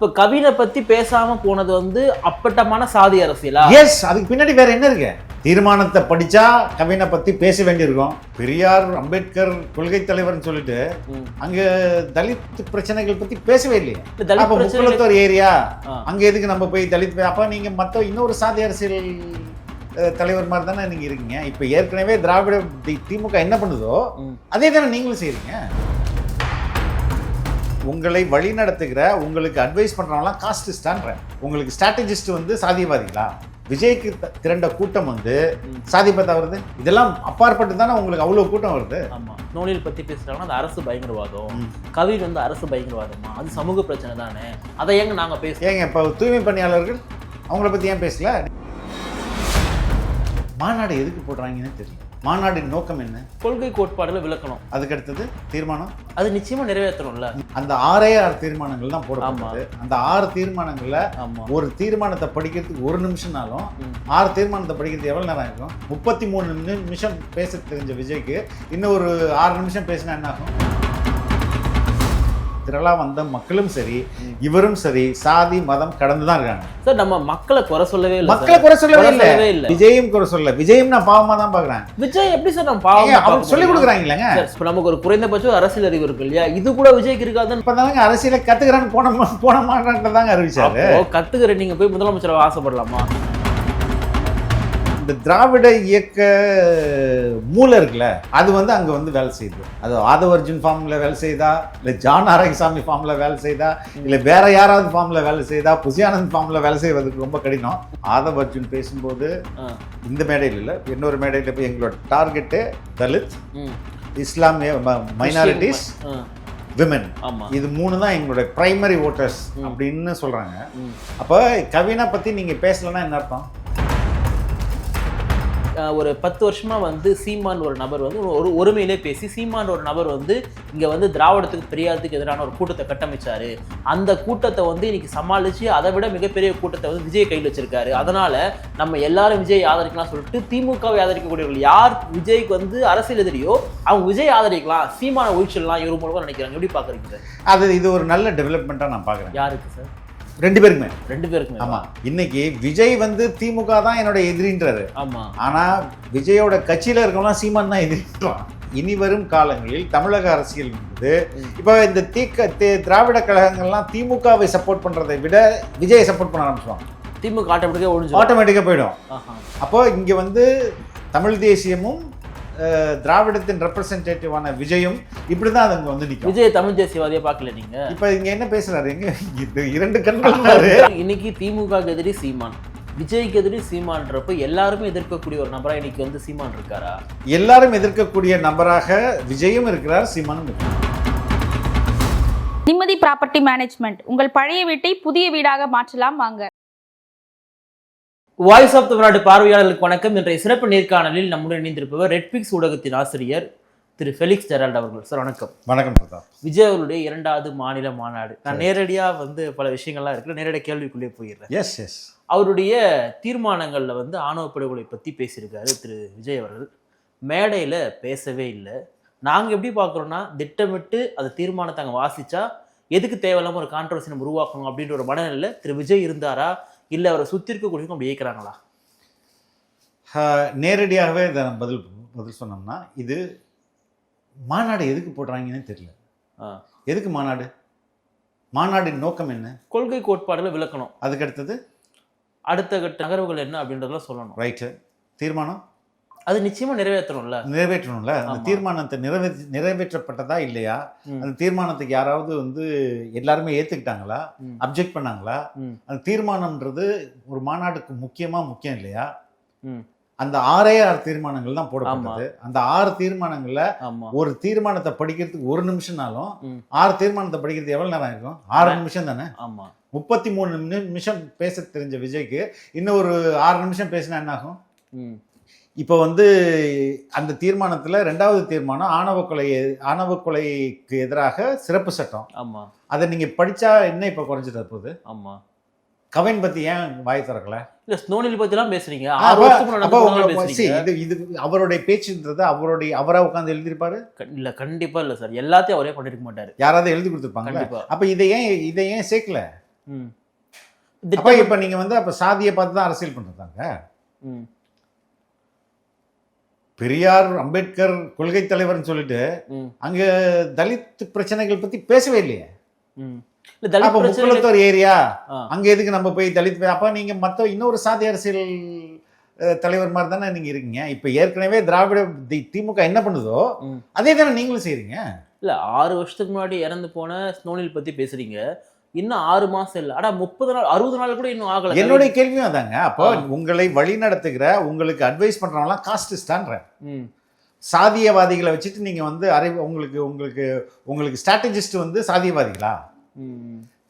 இப்ப கவினை பத்தி பேசாம போனது வந்து அப்பட்டமான சாதி அரசியலா எஸ் அதுக்கு பின்னாடி வேற என்ன இருக்கு தீர்மானத்தை படிச்சா கவினை பத்தி பேச வேண்டியிருக்கும் பெரியார் அம்பேத்கர் கொள்கை தலைவர்னு சொல்லிட்டு. அங்க தலித் பிரச்சனைகள் பத்தி பேசவே இல்லையே அப்ப முக்குளத்தூர் ஏரியா. அங்க எதுக்கு நம்ம போய் தலித் அப்ப நீங்க மத்த இன்னொரு சாதி அரசியல் தலைவர் மாதிரி தானே நீங்க இருக்கீங்க இப்ப ஏற்கனவே திராவிட திமுக என்ன பண்ணுதோ. அதே தானே நீங்களும் செய்றீங்க உங்களை வழி நடத்துகிற உங்களுக்கு அட்வைஸ் பண்றவங்களாம் காஸ்டிஸ்டான்ற உங்களுக்கு ஸ்ட்ராட்டஜிஸ்ட் வந்து சாதியவாதிகளா? விஜய்க்கு திரண்ட கூட்டம் வந்து ம். சாதி பார்த்தா வருது? இதெல்லாம் அப்பாற்பட்டு தானே உங்களுக்கு அவ்வளவு கூட்டம் வருது? ஆமா. நோனில் பத்தி பேசுறாங்கன்னா அது அரசு பயங்கரவாதம். ம். கவின் வந்து அரசு பயங்கரவாதமா? அது சமூக பிரச்சனை தானே? அதை ஏங்க நாங்க பேசுறோம்? ஏங்க இப்போ தூய்மை பணியாளர்கள் அவங்கள பத்தி ஏன் பேசல? மாநாடு எதுக்கு போடுறாங்கன்னு தெரியல. மாநாடின் நோக்கம் என்ன? கொள்கை கோட்பாடுல விளக்கணும். அதுக்கு அடுத்தது தீர்மானம்? அது நிச்சயமா நிறைவேற்றணும்ல. அந்த ஆறே ஆறு தீர்மானங்கள் தான் போடப்பட்டது. அந்த ஆறு தீர்மானங்கள்ல ஒரு தீர்மானத்தை படிக்கிறதுக்கு ஒரு நிமிஷம்னாலும். ஆறு தீர்மானத்தை படிக்கிறது எவ்வளவு நேரம் ஆகும்? முப்பத்தி மூணு நிமிஷம் பேச தெரிஞ்ச விஜய்க்கு இன்னும் ஒரு ஆறு நிமிஷம் பேசினா என்ன ஆகும்? திரளா வந்த மக்களும் சரி. இவரும் சரி சாதி மதம் கடந்து தான் இருக்காங்க. சார் நம்ம மக்களை குறை சொல்லவே இல்லை மக்களை குறை சொல்லவே இல்லை. விஜயும் குறை சொல்ல விஜயும் நான் பாவமா தான் பாக்குறேன் விஜய் எப்படி சார் ஏங்க, பாவம் அவங்க சொல்லி கொடுக்குறாங்களேங்க சார் இப்ப நமக்கு ஒரு குறைந்தபட்சம் அரசியல் அறிவு இருக்கு இல்லையா? இது கூட விஜய்க்கு இருக்காதுன்னு இப்பதாங்க அரசியல கத்துக்கிறான்னு போன போன மாட்டாங்க அறிவிச்சாரு. அப்போ கத்துக்கிற நீங்க போய் முதலமைச்சர் ஆசைப்படலாமா? இந்த திராவிட இயக்க மூளை இருக்குல்ல அது வந்து அங்க வந்து வேலை செய்யுது அது ஆதவ அர்ஜுன் ஃபார்ம்ல வேலை செய்தா இல்ல ஜான் ஆரோக்கியசாமி ஃபார்ம்ல வேலை செய்தா இல்ல வேற யாராவது ஃபார்ம்ல வேலை செய்தா புசியானந்த் ஃபார்ம்ல வேலை செய்வதற்கு ரொம்ப கடினம் ஆதவ அர்ஜுன் பேசும்போது. இந்த மேடையில் இல்ல இன்னொரு மேடையில் போய் எங்களோட டார்கெட்டு தலித். இஸ்லாமிய மைனாரிட்டிஸ் விமன் இது மூணு தான் எங்களுடைய பிரைமரி ஓட்டர்ஸ். அப்படின்னு சொல்றாங்க ம். அப்போ கவினா பத்தி நீங்க பேசலன்னா என்ன அர்த்தம் ஒரு பத்து வருஷமா வந்து சீமான் ஒரு நபர் வந்து ஒரு ஒருமையிலே பேசி சீமான் ஒரு நபர் வந்து இங்க வந்து திராவிடத்துக்கு பெரியாரத்துக்கு எதிரான ஒரு கூட்டத்தை கட்டமைச்சாரு. அந்த கூட்டத்தை வந்து இன்னைக்கு சமாளிச்சு அதை விட மிகப்பெரிய கூட்டத்தை வந்து விஜய் கையில் வச்சிருக்காரு. அதனால நம்ம எல்லாரும் விஜய் ஆதரிக்கலாம் சொல்லிட்டு திமுகவை ஆதரிக்கக்கூடியவர்கள் யார் விஜய்க்கு வந்து அரசியல் எதிரியோ அவங்க விஜய் ஆதரிக்கலாம். சீமான ஒழிச்சிடலாம் இவர் மூலமா நினைக்கிறாங்க. எப்படி பாக்குறீங்க சார்? அது இது ஒரு நல்ல டெவலப்மெண்ட்டாக நான் பார்க்குறேன் யாருக்கு சார்? ரெண்டு பேருக்குமே. ரெண்டு பேருக்குமே. ஆமா. இன்னைக்கு விஜய் வந்து திமுக தான் என்னோட எதிரின்றாரு. ஆமா. ஆனா விஜயோட கட்சியில இருக்கவங்களாம் சீமான் தான் எதிரின்றான். இனி வரும் காலங்களில் தமிழக அரசியல் என்பது ம். இப்போ இந்த தீக்க திராவிட கழகங்கள்லாம் திமுகவை சப்போர்ட் பண்றதை விட விஜயை சப்போர்ட் பண்ண ஆரம்பிச்சுவாங்க திமுக ஆட்டோமேட்டிக்கா ஒழிஞ்சிடும் ஆட்டோமேட்டிக்காக போயிடும். அப்போ இங்க வந்து தமிழ் தேசியமும் திராவிடத்தின் ரெப்ரசன்டேட்டிவான விஜயும் இப்படி தான் அது அங்க வந்து நிற்கும் விஜய் தமிழ் தேசியவாதியா பார்க்கல நீங்க? இப்போ இங்க என்ன பேசுறாரு? எங்க இது இரண்டு கண்கள்னாரு இன்னைக்கு திமுக எதிரி சீமான். விஜய்க்கு எதிரி சீமான்றப்ப எல்லாருமே எதிர்க்கக்கூடிய ஒரு நபரா இன்னைக்கு வந்து சீமான் இருக்காரா? எல்லாரும் எதிர்க்கக்கூடிய நபராக விஜயும் இருக்கிறார் சீமானும் இருக்கிறார். நிம்மதி ப்ராப்பர்ட்டி மேனேஜ்மெண்ட். உங்கள் பழைய வீட்டை புதிய வீடாக மாற்றலாம் வாங்க. வாய்ஸ் ஆஃப் தமிழ்நாடு பார்வையாளர்களுக்கு வணக்கம். இன்றைய சிறப்பு நேர்காணலில் நம்முடன் இணைந்திருப்பவர் ரெட்பிக்ஸ் ஊடகத்தின் ஆசிரியர் திரு ஃபெலிக்ஸ் ஜெரால்ட் அவர்கள். சார் வணக்கம். வணக்கம் பிரதாப். விஜய் அவருடைய இரண்டாவது மாநில மாநாடு. நான் நேரடியா வந்து பல விஷயங்கள்லாம் இருக்கு. நேரடியாக கேள்விக்குள்ளே போயிடுறேன். எஸ் எஸ் அவருடைய தீர்மானங்கள்ல வந்து ஆணவ படுகொலை பத்தி பேசியிருக்காரு திரு விஜய் அவர்கள். மேடையில பேசவே இல்லை. நாங்க எப்படி பார்க்குறோம்னா திட்டமிட்டு அந்த தீர்மானத்தை அங்க வாசிச்சா எதுக்கு தேவையில்லாம ஒரு கான்ட்ரவர்சி நம்ம உருவாக்கணும் அப்படின்ற ஒரு மனநிலையில திரு விஜய் இருந்தாரா? இல்ல அவரை சுத்தி இருக்கக்கூடியவங்க அப்படி இயக்குறாங்களா நேரடியாகவே இதை நம்ம பதில் பதில் சொன்னோம்னா இது மாநாடு எதுக்கு போடுறாங்கன்னு தெரியல. எதுக்கு மாநாடு? மாநாடின் நோக்கம் என்ன? கொள்கை கோட்பாடுல விளக்கணும். அதுக்கு அடுத்தது? அடுத்த கட்ட நகர்வுகள் என்ன அப்படின்றதெல்லாம் சொல்லணும். ரைட்டு. தீர்மானம்? அது நிச்சயமா நிறைவேற்றணும்ல. நிறைவேற்றணும்ல. அந்த. தீர்மானத்தை நிறைவே நிறைவேற்றப்பட்டதா இல்லையா. அந்த தீர்மானத்துக்கு யாராவது வந்து எல்லாருமே ஏத்துக்கிட்டாங்களா. அப்ஜெக்ட் பண்ணாங்களா. அந்த தீர்மானம்ன்றது ஒரு மாநாட்டுக்கு முக்கியமா முக்கியம் இல்லையா. அந்த ஆறே ஆறு தீர்மானங்கள் தான் போடப்பட்டது. அந்த ஆறு தீர்மானங்கள்ல ஒரு தீர்மானத்தை படிக்கிறதுக்கு ஒரு நிமிஷம்னாலும். ஆறு தீர்மானத்தை படிக்கிறது எவ்வளவு நேரம் இருக்கும் ஆறு நிமிஷம் தானே? ஆமா. முப்பத்தி மூணு நிமிஷம் பேச தெரிஞ்ச விஜய்க்கு இன்னும் ஒரு ஆறு நிமிஷம் பேசினா என்ன ஆகும்? இப்போ வந்து அந்த தீர்மானத்துல ரெண்டாவது தீர்மானம் ஆணவ கொலை ஆணவ கொலைக்கு எதிராக சிறப்பு சட்டம். ஆமா. அதை நீங்க படிச்சா என்ன இப்போ குறைஞ்சிட்டு போகுது? ஆமா. கவின் பத்தி ஏன் வாய் திறக்கல? இல்ல ஸ்னோனில் பேசுறீங்க. see, இது இது அவருடைய பேச்சுன்றது அவருடைய அவரா உட்காந்து எழுதியிருப்பாரு? இல்ல கண்டிப்பா இல்ல சார். எல்லாத்தையும் அவரே பண்ணிருக்க மாட்டாரு. யாராவது எழுதி கொடுத்துருப்பாங்கல்ல கண்டிப்பா. அப்ப இதை ஏன் இதை ஏன் சேர்க்கல? ம். இப்ப நீங்க வந்து அப்ப சாதியை பார்த்து தான் அரசியல் பண்றதாங்க. ம். பெரியார் அம்பேத்கர் கொள்கை தலைவர்னு சொல்லிட்டு. அங்க தலித் பிரச்சனைகள் பத்தி பேசவே இல்லையே முக்குளத்தூர் ஏரியா. அங்க எதுக்கு நம்ம போய் தலித் அப்ப நீங்க மத்த இன்னொரு சாதி அரசியல் தலைவர் மாதிரி தானே நீங்க இருக்கீங்க இப்ப ஏற்கனவே திராவிட திமுக என்ன பண்ணுதோ. அதே தானே நீங்களும் செய்றீங்க இல்ல ஆறு வருஷத்துக்கு முன்னாடி இறந்து போன ஸ்னோனில் பத்தி பேசுறீங்க இன்னும் ஆறு மாசம் இல்ல. ஆனா முப்பது நாள் அறுபது நாள் கூட இன்னும் ஆகல. என்னுடைய கேள்வியும் அதாங்க. அப்போ. உங்களை வழி நடத்துகிற உங்களுக்கு அட்வைஸ் பண்றவங்களாம் காஸ்டிஸ்டான்ற. சாதியவாதிகளை வச்சுட்டு நீங்க வந்து அரை உங்களுக்கு உங்களுக்கு உங்களுக்கு ஸ்ட்ராட்டஜிஸ்ட் வந்து சாதியவாதிகளா.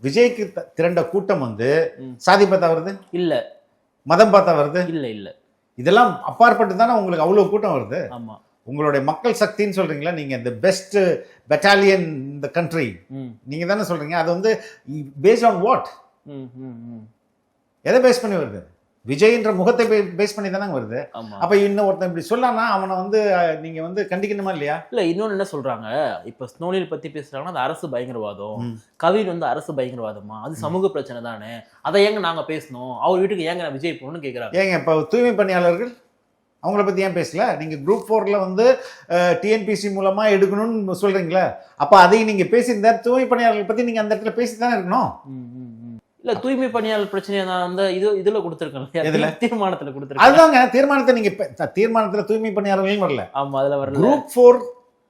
விஜய்க்கு திரண்ட கூட்டம் வந்து. சாதி பார்த்தா வருது? இல்ல. மதம் பார்த்தா வருது? இல்ல இல்ல. இதெல்லாம் அப்பாற்பட்டு தானே உங்களுக்கு அவ்வளவு கூட்டம் வருது? ஆமா. உங்களுடைய மக்கள் சக்தின்னு சொல்றீங்களா? நீங்க இந்த பெஸ்ட் பெட்டாலியன் இந்த கண்ட்ரி ம். நீங்க தானே சொல்றீங்க. அது வந்து பேஸ்ட் ஆன் வாட். எதை பேஸ் பண்ணி வருது? விஜய்ன்ற முகத்தை பேஸ் பண்ணி தானே வருது. அப்ப இன்னும் ஒருத்தன் இப்படி சொல்லானா அவனை வந்து நீங்க வந்து கண்டிக்கணுமா இல்லையா? இல்ல இன்னொன்னு என்ன சொல்றாங்க? இப்ப ஸ்னோனில் பத்தி பேசுறாங்கன்னா அது அரசு பயங்கரவாதம். கவின் வந்து அரசு பயங்கரவாதமா? அது சமூக பிரச்சனை தானே. அதை ஏங்க நாங்க பேசணும்? அவர் வீட்டுக்கு ஏங்க நான் விஜய் போகணும்னு கேக்குறாங்க? ஏங்க இப்போ தூய்மை பணியாளர்கள்? அவங்கள பத்தி ஏன் பேசல? நீங்க குரூப் ஃபோர்ல வந்து டிஎன்பிசி மூலமா எடுக்கணும்னு சொல்றீங்களா அப்ப அதையும் நீங்க பேசியிருந்தா தூய்மை பணியாளர்கள் பத்தி நீங்க அந்த இடத்துல பேசி தானே இருக்கணும். இல்ல தூய்மை பணியாளர் பிரச்சனையை நான் வந்து இது இதுல கொடுத்துருக்கேன். எதுல? தீர்மானத்துல கொடுத்துருக்கேன். அதுதாங்க தீர்மானத்தை நீங்க தீர்மானத்துல தூய்மை பணியாளர்களும் வரல. ஆமா அதுல வரல. குரூப் ஃபோர்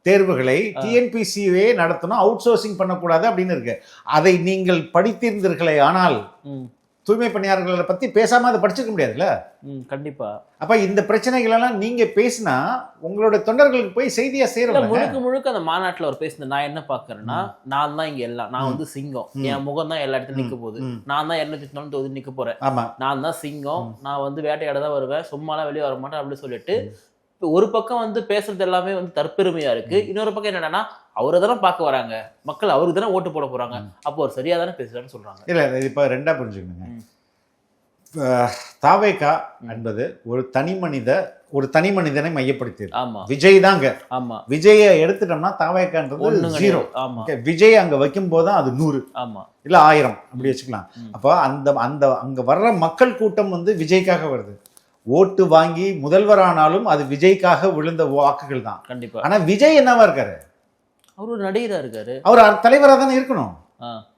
தேர்வுகளை டிஎன்பிசியே நடத்தணும் அவுட் சோர்சிங் பண்ணக்கூடாது அப்படின்னு இருக்கு. அதை நீங்கள் படித்திருந்தீர்களே ஆனால் தூய்மை பணியாளர்களை பத்தி பேசாம அதை படிச்சிருக்க முடியாதுல்ல? ம், கண்டிப்பா. அப்ப இந்த பிரச்சனைகள் எல்லாம் நீங்க பேசினா உங்களோட தொண்டர்களுக்கு போய் செய்தியா இல்ல சேரும் முழுக்க முழுக்க அந்த மாநாட்டுல அவர் பேசுனது நான் என்ன பாக்குறேன்னா நான் தான் இங்க எல்லாம் நான் வந்து சிங்கம். என் முகம் தான் எல்லா இடத்துலயும் நிக்க போகுது. நான் தான் இருநூத்தி தொண்ணூத்தி தொகுதி நிக்க போறேன். ஆமா. நான் தான் சிங்கம். நான் வந்து வேட்டையாட தான் வருவேன். சும்மாலாம் வெளியே வர மாட்டேன் அப்படின்னு சொல்லிட்டு ஒரு பக்கம் வந்து பேசுறது எல்லாமே வந்து தற்பெருமையா இருக்கு. இன்னொரு பக்கம் என்னன்னா அவரை தானே பார்க்க வராங்க. மக்கள் அவருக்கு தானே ஓட்டு போட போறாங்க. அப்போ அவர் சரியா தானே பேசுறான்னு சொல்றாங்க. இல்ல இது இப்ப ரெண்டா புரிஞ்சுக்கணுங்க. தாவேகா என்பது ஒரு தனி மனித ஒரு தனி மனிதனை மையப்படுத்தியது. ஆமா. விஜய் தாங்க ஆமா. விஜயை எடுத்துட்டோம்னா தாவேகான்றது ஒண்ணும் ஜீரோ விஜய் அங்க வைக்கும் போது அது நூறு. ஆமா. இல்ல ஆயிரம். அப்படி வச்சுக்கலாம். அப்போ அந்த அந்த அங்க வர்ற மக்கள் கூட்டம் வந்து விஜய்க்காக வருது. ஓட்டு வாங்கி முதல்வரானாலும் அது விஜய்க்காக விழுந்த வாக்குகள் தான். கண்டிப்பா. ஆனா விஜய் என்னவா இருக்காரு? அவர் ஒரு நடிகரா இருக்காரு. அவர் தலைவரா தானே இருக்கணும். ஆ.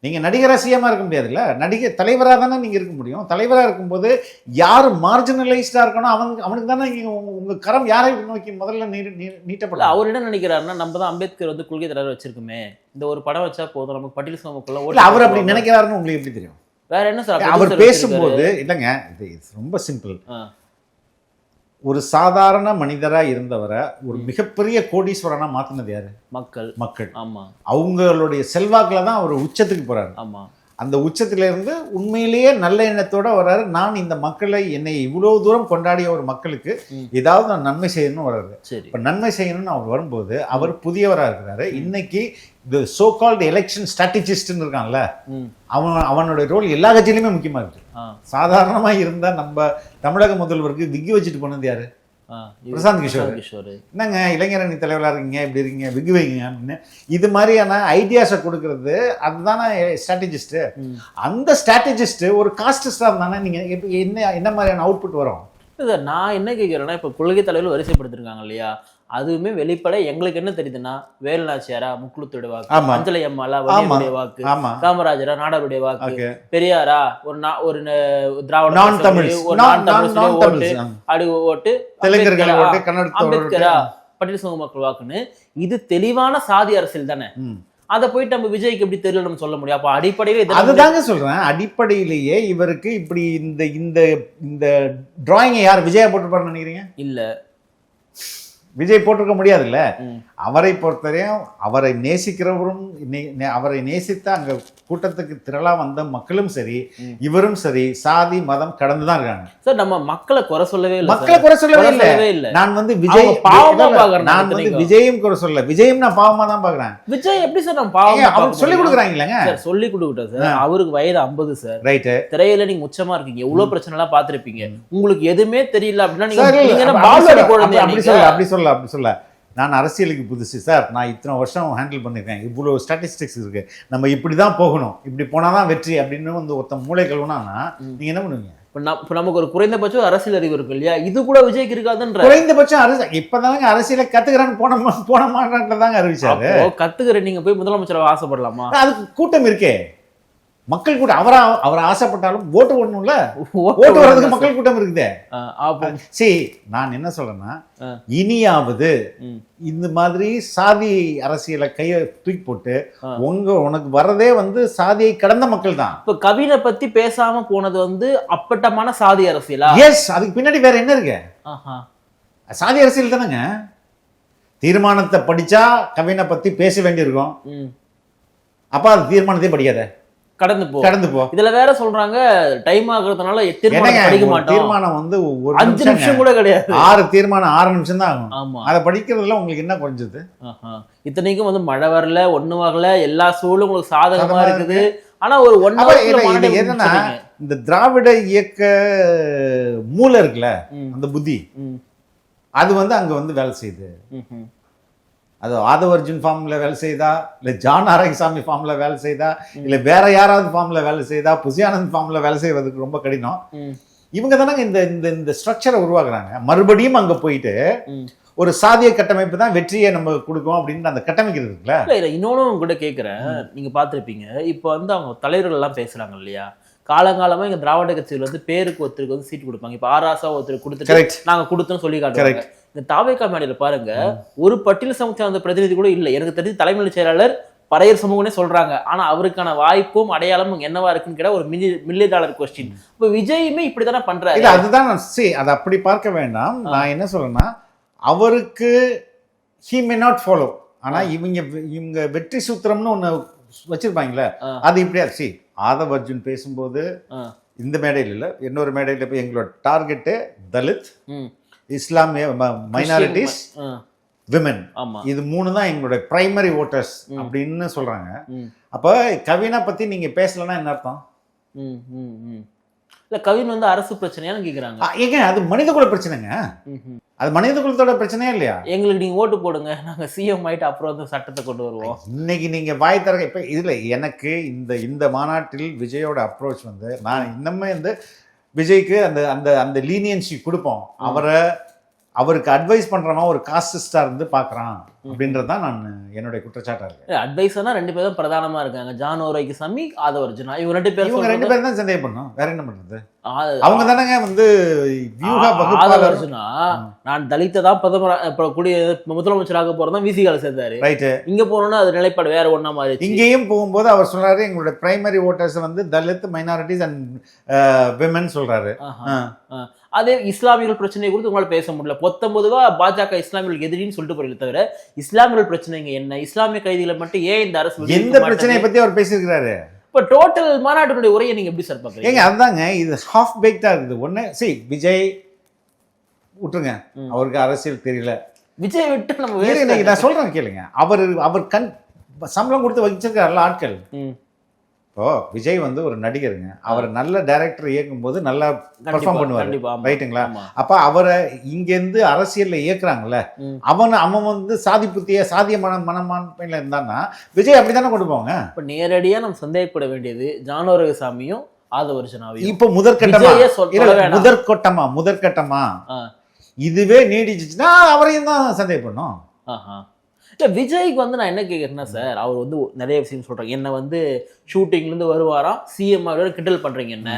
நீங்க நடிகரா சிஎம்மா இருக்க முடியாதுல்ல? நடிகர் தலைவரா தானே நீங்க இருக்க முடியும். தலைவரா இருக்கும்போது யார் மார்ஜினலைஸ்டா இருக்கணும்? அவனுக்கு அவனுக்கு தானே நீங்க உங்க- உங்க கரம் யாரை நோக்கி முதல்ல நீ- நீ- இல்ல நீட்டப்படலாம் அவர் என்ன நினைக்கிறாருன்னா நம்ம தான் அம்பேத்கர் வந்து கொள்கை தலைவர் வச்சிருக்குமே. இந்த ஒரு படம் வச்சா போதும். நமக்கு பட்டியல் சமூகக்குள்ள அவர் அப்படி. நினைக்கிறாருன்னு உங்களுக்கு எப்படி தெரியும்? வேற என்ன சார் அவர் பேசும்போது இல்லைங்க இது ரொம்ப சிம்பிள். ஒரு சாதாரண மனிதரா இருந்தவரை ஒரு மிகப்பெரிய கோடீஸ்வரனா மாத்தினது யாரு? மக்கள். மக்கள். ஆமா. அவங்களுடைய செல்வாக்குல தான் அவர் உச்சத்துக்கு போறாரு. ஆமா. அந்த உச்சத்துல இருந்து உண்மையிலேயே நல்ல எண்ணத்தோட வர்றாரு. நான் இந்த மக்களை என்னை இவ்வளவு தூரம் கொண்டாடிய ஒரு மக்களுக்கு. ஏதாவது நான் நன்மை செய்யணும்னு வர்றாரு. இப்ப நன்மை செய்யணும்னு அவர் வரும்போது அவர் புதியவரா இருக்கிறாரு. இன்னைக்கு இந்த சோ கால்டு எலெக்ஷன் ஸ்ட்ராட்டஜிஸ்ட்னு இருக்கான்ல அவன் அவனோட ரோல் எல்லா கட்சியிலுமே முக்கியமா இருக்கு. ஆ. சாதாரணமா இருந்தா நம்ம தமிழக முதல்வருக்கு விக்கி வச்சுட்டு போனது யாரு? பிரசாந்த் கிஷோர். கிஷோர். என்னங்க இளைஞரணி தலைவராக இருக்கீங்க இப்படி இருக்கீங்க விக்கு வைங்க அப்படின்னு. இது மாதிரியான ஐடியாஸை கொடுக்கறது அதுதானே ஸ்ட்ராட்டஜிஸ்ட்டு. அந்த ஸ்ட்ராட்டஜிஸ்ட் ஒரு காஸ்டிஸ்டாக இருந்தானே நீங்கள் இப்போ என்ன என்ன மாதிரியான அவுட்புட் வரும்? இல்ல நான் என்ன கேட்குறேன்னா இப்போ கொள்கை தலைவர் வரிசைப்படுத்திருக்காங்க இல்லையா? அதுவுமே வெளிப்பட எங்களுக்கு என்ன தெரியுதுன்னா வேலுநாச்சியாரா முக்குளத்துடைய வாக்கு. அஞ்சலி அம்மாலா வன்னியருடைய வாக்கு காமராஜரா நாடாருடைய வாக்கு பெரியாரா ஒரு ஒரு திராவிட ஒரு நான் தமிழ் சொல்லி ஓட்டு அப்படி ஓட்டு தெலுங்கர்கள் அம்பேத்கரா, பட்டியல் சமூக மக்கள் வாக்குன்னு இது தெளிவான சாதி அரசியல் தானே. அதை போயிட்டு நம்ம விஜய்க்கு எப்படி தெரியல நம்ம சொல்ல முடியும்? அப்ப அடிப்படையில அதுதாங்க சொல்றேன். அடிப்படையிலேயே இவருக்கு இப்படி இந்த இந்த இந்த டிராயிங்கை யார் விஜயா போட்டிருப்பாருன்னு நினைக்கிறீங்க? இல்ல. விஜய் போட்டிருக்க முடியாதுல்ல. அவரை பொறுத்தவரையும் அவரை நேசிக்கிறவரும் அவரை நேசித்த அங்க கூட்டத்துக்கு திரளா வந்த மக்களும் சரி. இவரும் சரி சாதி மதம் கடந்து தான் இருக்காங்க. சார் நம்ம மக்களை குறை சொல்லவே இல்ல மக்களை குறை சொல்லவே இல்லை. நான் வந்து விஜய் அவங்க பாவமா இல்ல, இல்ல, பார்க்கறாங்க நான் வந்து. விஜயும் குறை சொல்ல விஜயும் நான் பாவமா தான் பாக்குறேன். விஜய் எப்படி சார் ஏங்க, பாவம் அவங்க சொல்லி கொடுக்குறாங்களேங்க சார் சொல்லி கொடுக்கட்டும் சார். அவருக்கு வயது ஐம்பது சார். ரைட்டு. திரையில நீங்க உச்சமா இருக்கீங்க. எவ்வளவு பிரச்சனை எல்லாம் பாத்திருப்பீங்க உங்களுக்கு எதுவுமே தெரியல அப்படின்னா நீங்க அப்படி சொல்ல, அப்படி? சொல்ல. சொல்ல அப்படி சொல்ல நான் அரசியலுக்கு புதுசு சார். நான் இத்தனை வருஷம் ஹேண்டில் பண்ணியிருக்கேன் இவ்வளோ ஸ்டாட்டிஸ்டிக்ஸ் இருக்கு. நம்ம இப்படி தான் போகணும். இப்படி போனால் தான் வெற்றி அப்படின்னு வந்து ஒருத்தன் மூளை கழுவுனான்னா நீங்கள் என்ன பண்ணுவீங்க? இப்போ நம் இப்போ நமக்கு ஒரு குறைந்தபட்சம் அரசியல் அறிவு இருக்கு இல்லையா? இது கூட விஜய்க்கு இருக்காதுன்ற. குறைந்தபட்சம் அரசு இப்போதாங்க அரசியலை கற்றுக்கிறான்னு போன போன மாநாட்டில் தாங்க அறிவிச்சாரு. அப்போ கத்துக்கிற நீங்க போய் முதலமைச்சர் ஆசைப்படலாமா? அதுக்கு கூட்டம் இருக்கே. மக்கள் கூட்டம் அவரா அவர் ஆசைப்பட்டாலும் ஓட்டு போடணும்ல ஓட்டு வர்றதுக்கு மக்கள் கூட்டம் இருக்குதே சரி நான் என்ன சொல்றேன்னா. இனியாவது. இந்த மாதிரி சாதி அரசியலை கையை தூக்கி போட்டு. உங்க உனக்கு வர்றதே வந்து சாதியை கடந்த மக்கள் தான் இப்போ கவினை பத்தி பேசாம போனது வந்து அப்பட்டமான சாதி அரசியலா எஸ் அதுக்கு பின்னாடி வேற என்ன இருக்கு. சாதி அரசியல் தானேங்க தீர்மானத்தை படிச்சா கவினை பத்தி பேச வேண்டியிருக்கும். அப்ப அது தீர்மானத்தையும் படிக்காத கடந்து போ. கடந்து போ. இதுல வேற சொல்றாங்க டைம் ஆகுறதுனால தீர்மானம் படிக்க மாட்டோம். தீர்மானம் வந்து ஒரு அஞ்சு. நிமிஷம் கூட கிடையாது. ஆறு தீர்மானம் ஆறு நிமிஷம் தான் ஆகும். ஆமா. அதை படிக்கிறதுல உங்களுக்கு என்ன குறைஞ்சது. இத்தனைக்கும் வந்து மழை வரல ஒண்ணு வரல எல்லா சூழலும் உங்களுக்கு சாதகமா இருக்குது. ஆனா ஒரு ஒன் என்னன்னா இந்த திராவிட இயக்க மூளை இருக்குல்ல அந்த புத்தி அது வந்து அங்க வந்து வேலை செய்யுது. அது ஆதவ அர்ஜுன் ஃபார்ம்ல வேலை செய்தா இல்ல ஜான் ஆரோக்கியசாமி ஃபார்ம்ல வேலை செய்தா இல்ல வேற யாராவது ஃபார்ம்ல வேலை செய்தா புசியானந்த் ஃபார்ம்ல வேலை செய்வதற்கு ரொம்ப கடினம். இவங்க தானங்க இந்த இந்த இந்த ஸ்ட்ரக்சரை உருவாக்குறாங்க. மறுபடியும் அங்க போயிட்டு ஒரு சாதிய கட்டமைப்பு தான் வெற்றியை நம்ம கொடுக்கும் அப்படின்னு அந்த கட்டமைக்கிறது இருக்குல்ல? இல்ல இல்ல இன்னொன்னு உங்ககிட்ட கேக்குறேன். நீங்க பார்த்திருப்பீங்க. இப்போ வந்து அவங்க தலைவர்கள் எல்லாம் பேசுறாங்க இல்லையா? காலங்காலமா எங்க திராவிட கட்சியில் வந்து பேருக்கு ஒருத்தருக்கு வந்து சீட் கொடுப்பாங்க. இப்போ ஆராசா ஒருத்தருக்கு கொடுத்துட்டு நாங்க கொடுத்தோம் சொல்லி காட்டுறாங்க இந்த தாவேக்கா மேடையில பாருங்க ஒரு பட்டியல் சமூகத்தை அந்த பிரதிநிதி கூட இல்ல. எனக்கு தெரிஞ்சு தலைமை செயலாளர் பறையர் சமூகம்னே சொல்றாங்க. ஆனா அவருக்கான வாய்ப்பும் அடையாளமும் என்னவா இருக்குன்னு கேட்டா ஒரு மில்லி மில்லியன் டாலர் கொஸ்டின் இப்போ விஜயுமே இப்படித்தானே பண்றாரு? இல்ல அதுதான் நான் see அதை அப்படி பார்க்க வேண்டாம். நான் என்ன சொல்றேன்னா அவருக்கு ஹி மே நாட் ஃபாலோ ஆனா இவங்க இவங்க வெற்றி சூத்திரம்னு ஒண்ணு வச்சிருப்பாங்களே. அது இப்படியா சி ஆதவ் அர்ஜுன் பேசும்போது. இந்த மேடையில் இல்ல இன்னொரு மேடையில் போய் எங்களோட டார்கெட்டு தலித். இஸ்லாமிய மைனாரிட்டிஸ் விமன் இது மூணு தான் எங்களுடைய பிரைமரி ஓட்டர்ஸ் அப்படின்னு சொல்றாங்க. அப்போ கவினா பத்தி நீங்க பேசலன்னா என்ன அர்த்தம். இல்ல கவின் வந்து அரசு பிரச்சனையான்னு கேக்குறாங்க. ஏங்க அது மனிதகுல பிரச்சனைங்க. ம், ம். அது மனிதகுலத்தோட பிரச்சனையே இல்லையா? எங்களுக்கு நீங்க ஓட்டு போடுங்க நாங்க சிஎம் ஆயிட்டு அப்புறம் வந்து சட்டத்தை கொண்டு வருவோம். இன்னைக்கு நீங்க வாய் திறக்க இப்ப இதுல எனக்கு இந்த இந்த மாநாட்டில் விஜயோட அப்ரோச் வந்து நான் இன்னமே வந்து விஜய்க்கு அந்த அந்த அந்த லீனியன்சி கொடுப்போம். அவரை அவருக்கு அட்வைஸ் பண்றவன் ஒரு காஸ்டிஸ்டா இருந்து பார்க்கறான் அப்படின்றது தான் நான் என்னுடைய குற்றச்சாட்டா இருக்கு. அட்வைஸர்னா ரெண்டு பேரும் பிரதானமா இருக்காங்க. ஜான் ஓரைக்கு சாமி ஆதவ அர்ஜுனா. இவங்க ரெண்டு பேரும் இவங்க ரெண்டு பேரும் தான் சந்தேகம் பண்ணும் வேற என்ன பண்றது? ஆ- அவங்க தானங்க வந்து வியூக ஆதவ அர்ஜுனா நான் தலித்தை தான் பிரதமர் இப்ப கூடிய முதலமைச்சராக போறதா விசிகால சேர்ந்தாரு ரைட்டு இங்க போனோம்னா அது நிலைப்பாடு வேற ஒண்ணா மாறிடுச்சு. இங்கேயும் போகும்போது அவர் சொல்றாரு எங்களுடைய பிரைமரி ஓட்டர்ஸ் வந்து தலித் மைனாரிட்டிஸ் அண்ட் விமன். ஆ. ஆ. அதே இஸ்லாமியர்கள் பிரச்சனை குறித்து உங்களால பேச முடியல. பொத்தொன்பதுவா பாஜக இஸ்லாமியர்களுக்கு எதிரின்னு சொல்லிட்டு போறீங்க தவிர இஸ்லாமியர்கள் பிரச்சனைங்க என்ன? இஸ்லாமிய கைதிகளை மட்டும் ஏன் இந்த அரசு எந்த? பிரச்சனையை பத்தி அவர் பேசியிருக்கிறாரு? இப்ப டோட்டல் மாநாட்டினுடைய உரையை நீங்க எப்படி சார் பாக்குறீங்க? ஏங்க அதுதாங்க இது ஹாஃப் பேக்டா இருக்குது. ஒண்ணு சி விஜய் விட்டுருங்க. அவருக்கு அரசியல் தெரியல. விஜய் விட்டு நம்ம நான் சொல்றேன் கேளுங்க. அவர் அவர் கண் சம்பளம் கொடுத்து வச்சிருக்காருல ஆட்கள். இப்போ விஜய் வந்து ஒரு நடிகருங்க அவர் நல்ல டைரக்டர் இயக்கும் போது நல்லா பெர்ஃபார்ம் பண்ணுவாரு. ரைட்டுங்களா. அப்ப அவரை இங்க இருந்து அரசியல்ல இயக்குறாங்கல்ல. அவன் அவன் வந்து சாதி புத்திய சாதிய மன மனமான்மையில இருந்தான்னா விஜய் அப்படித்தானே கொண்டு போவாங்க இப்ப நேரடியா நம்ம சந்தேகப்பட வேண்டியது ஜானோரகசாமியும் ஆதவர்ஜனாவையும் இப்போ முதற்கட்டமா விஜயை சொல்- இல்ல, சொல்ல வேணாம். முதற்கட்டமா முதற்கட்டமா. இதுவே நீடிச்சுச்சுன்னா அவரையும் தான் சந்தேகப்படணும் ஆஹா. இல்ல விஜய்க்கு வந்து நான் என்ன கேக்குறேன்னா சார் அவர் வந்து நிறைய விஷயம் சொல்றாங்க என்ன வந்து ஷூட்டிங்ல இருந்து வருவாராம் சிஎம் கிண்டல் பண்றீங்க என்ன?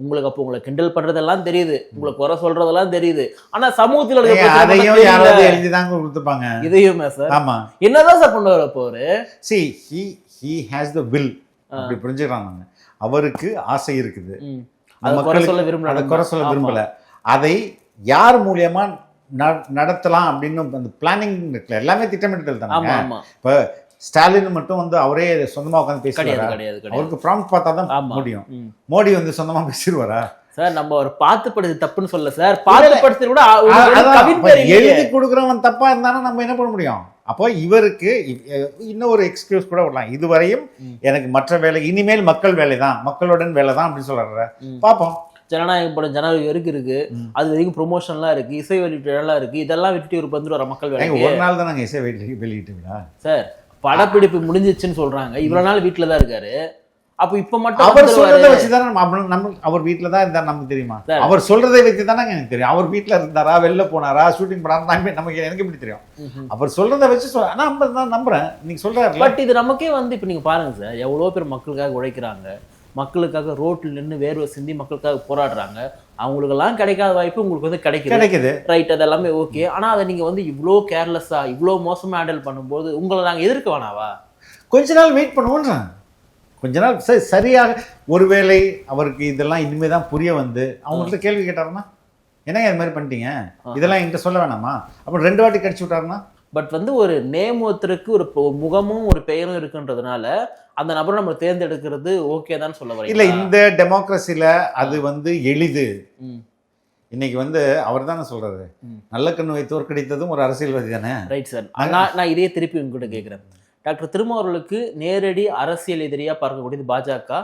உங்களுக்கு அப்போ உங்களை கிண்டல் பண்றதெல்லாம் தெரியுது. உங்களை குறை சொல்றதெல்லாம் தெரியுது. ஆனா சமூகத்தில் அதையும் யாராவது. எழுதி தாங்க கொடுத்துப்பாங்க. இதையுமே சார். ஆமா. என்னதான் சார் பண்ணுவார் அப்போ அவரு? See he he has the will அப்படி புரிஞ்சுக்கிறாங்க அவருக்கு ஆசை இருக்குது. அதை குறை சொல்ல விரும்பல அதை குறை சொல்ல ஆமா. விரும்பல. அதை யார் மூலியமா நடத்தலாம் அப்படின்னு அந்த பிளானிங் இருக்குல்ல எல்லாமே திட்டமிட்டல் ஆமா தானே இப்போ ஸ்டாலின் மட்டும் வந்து அவரே சொந்தமா உட்காந்து கிடையாது அவருக்கு ப்ராம்ப்ட் பார்த்தா தான். முடியும். மோடி வந்து சொந்தமா பேசிடுவாரா? சார் நம்ம ஒரு பார்த்து படுத்து தப்புன்னு சொல்ல சார். பார்த்து படுத்து கூட. எழுதி கொடுக்குறவன் தப்பா இருந்தானா நம்ம என்ன பண்ண முடியும்? அப்போ இவருக்கு இ- அஹ் இன்னொரு எக்ஸ்கியூஸ் கூட விடலாம் இதுவரையும். எனக்கு மற்ற வேலை இனிமேல் மக்கள் வேலை தான் மக்களுடன் வேலை தான் அப்படின்னு சொல்றாரு. ம். பாப்போம் ஜனநாயக படம் ஜனவரி வரைக்கும் இருக்கு. அது வரைக்கும் ப்ரொமோஷன்லாம் இருக்கு. இசை வெளியீட்டுலாம் இருக்கு. இதெல்லாம் விட்டுட்டு இவர் வந்துட்டு வர மக்கள் வேலைக்கு. ஒரு நாள் தான் நாங்கள் இசை வெளியிட்டு வெளியிட்டுங்களா? சார் படப்பிடிப்பு முடிஞ்சிச்சுன்னு சொல்றாங்க. இவ்வளவு நாள் வீட்டுல தான் இருக்காரு. அப்போ இப்ப மட்டும் அவர். சொல்றதை வச்சு தானே நம்ம நம்ம அவர் வீட்டில் தான் இருந்தார் நமக்கு தெரியுமா. அவர் சொல்றதை வச்சு தானே எனக்கு தெரியும். அவர் வீட்டில் இருந்தாரா வெளில போனாரா ஷூட்டிங் பண்ணாரா நமக்கு எனக்கு எப்படி தெரியும். அவர் சொல்றதை வச்சு சொல் நான் நம்ப- நான் நம்புறேன். நீங்க சொல்றாருல பட் இது நமக்கே வந்து இப்போ நீங்க பாருங்க சார் எவ்வளோ பேர் மக்களுக்காக உழைக்கிறாங்க. மக்களுக்காக ரோட்டில் நின்று வேர்வை சிந்தி மக்களுக்காக போராடுறாங்க. அவங்களுக்கெல்லாம் கிடைக்காத வாய்ப்பு உங்களுக்கு வந்து கிடைக்குது. கிடைக்குது. ரைட் அது எல்லாமே ஓகே ஆனா அதை நீங்க வந்து இவ்வளோ கேர்லெஸ்ஸா இவ்வளோ மோசமா ஹேண்டில் பண்ணும்போது உங்களை நாங்க எதிர்க்க வேணாவா? கொஞ்ச நாள் வெயிட் பண்ணுவோன்றேன் கொஞ்ச நாள் சரி சரியாக ஒருவேளை அவருக்கு இதெல்லாம் இனிமே தான் புரிய வந்து அவங்கள்ட்ட கேள்வி கேட்டாருன்னா என்னங்க இது மாதிரி பண்ணிட்டீங்க? இதெல்லாம் என்கிட்ட சொல்ல வேணாமா? அப்புறம் ரெண்டு வாட்டி கடிச்சு விட்டாருன்னா பட் வந்து ஒரு நேம் ஒருத்தருக்கு ஒரு முகமும் ஒரு பெயரும் இருக்குன்றதுனால அந்த நபரை நம்ம தேர்ந்தெடுக்கிறது ஓகே தான் சொல்ல வரீங்க இல்ல இந்த டெமோக்ரஸில அது வந்து எளிது. இன்னைக்கு வந்து அவர் தானே சொல்றாரு. ம். நல்ல கண்ணுவை தோற்கடித்ததும் ஒரு அரசியல்வாதி தானே? ரைட் சார் நான் நான் இதே திருப்பி உங்ககிட்ட கேட்குறேன் டாக்டர் திருமாவர்களுக்கு நேரடி அரசியல் எதிரியாக பார்க்கக்கூடியது பாஜக.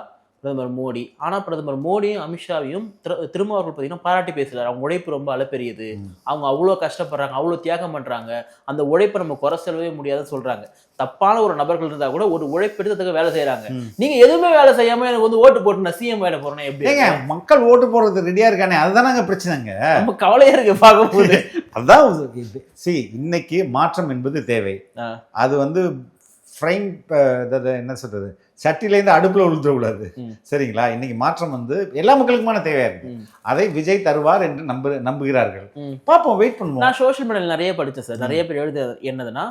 பிரதமர் மோடி. ஆனால் பிரதமர் மோடியும் அமித்ஷாவையும் திரு திருமாவர்கள் பார்த்தீங்கன்னா பாராட்டி பேசுகிறார் அவங்க உழைப்பு ரொம்ப அளப்பெரியது. அவங்க அவ்வளோ கஷ்டப்படுறாங்க அவ்வளோ தியாகம் பண்ணுறாங்க அந்த உழைப்பை நம்ம குறை சொல்லவே முடியாதுன்னு சொல்கிறாங்க தப்பான ஒரு நபர்கள் இருந்தால் கூட ஒரு உழைப்பு எடுத்ததுக்கு வேலை செய்கிறாங்க. நீங்கள் எதுவுமே வேலை செய்யாமல் எனக்கு வந்து ஓட்டு போட்டு நான் சிஎம் ஆகிட போகிறேன் எப்படி ஏங்க மக்கள் ஓட்டு போடுறது ரெடியா இருக்கானே? அதுதானங்க பிரச்சனைங்க. ரொம்ப கவலையாக இருக்கு பார்க்கும்போது. அதான் சி இன்னைக்கு மாற்றம் என்பது தேவை. அது வந்து ஃப்ரைங் என்ன சொல்றது? சட்டிலேருந்து அடுப்புல விழுந்துடக்கூடாது ம். சரிங்களா? இன்னைக்கு மாற்றம் வந்து எல்லா மக்களுக்குமான தேவையா இருக்கு. அதை விஜய் தருவார் என்று நம்பு நம்புகிறார்கள். பார்ப்போம் வெயிட் பண்ணுவோம். நான் சோஷியல் மீடியாவில் நிறைய படித்தேன் சார். நிறைய பேர் எழுது என்னதுன்னா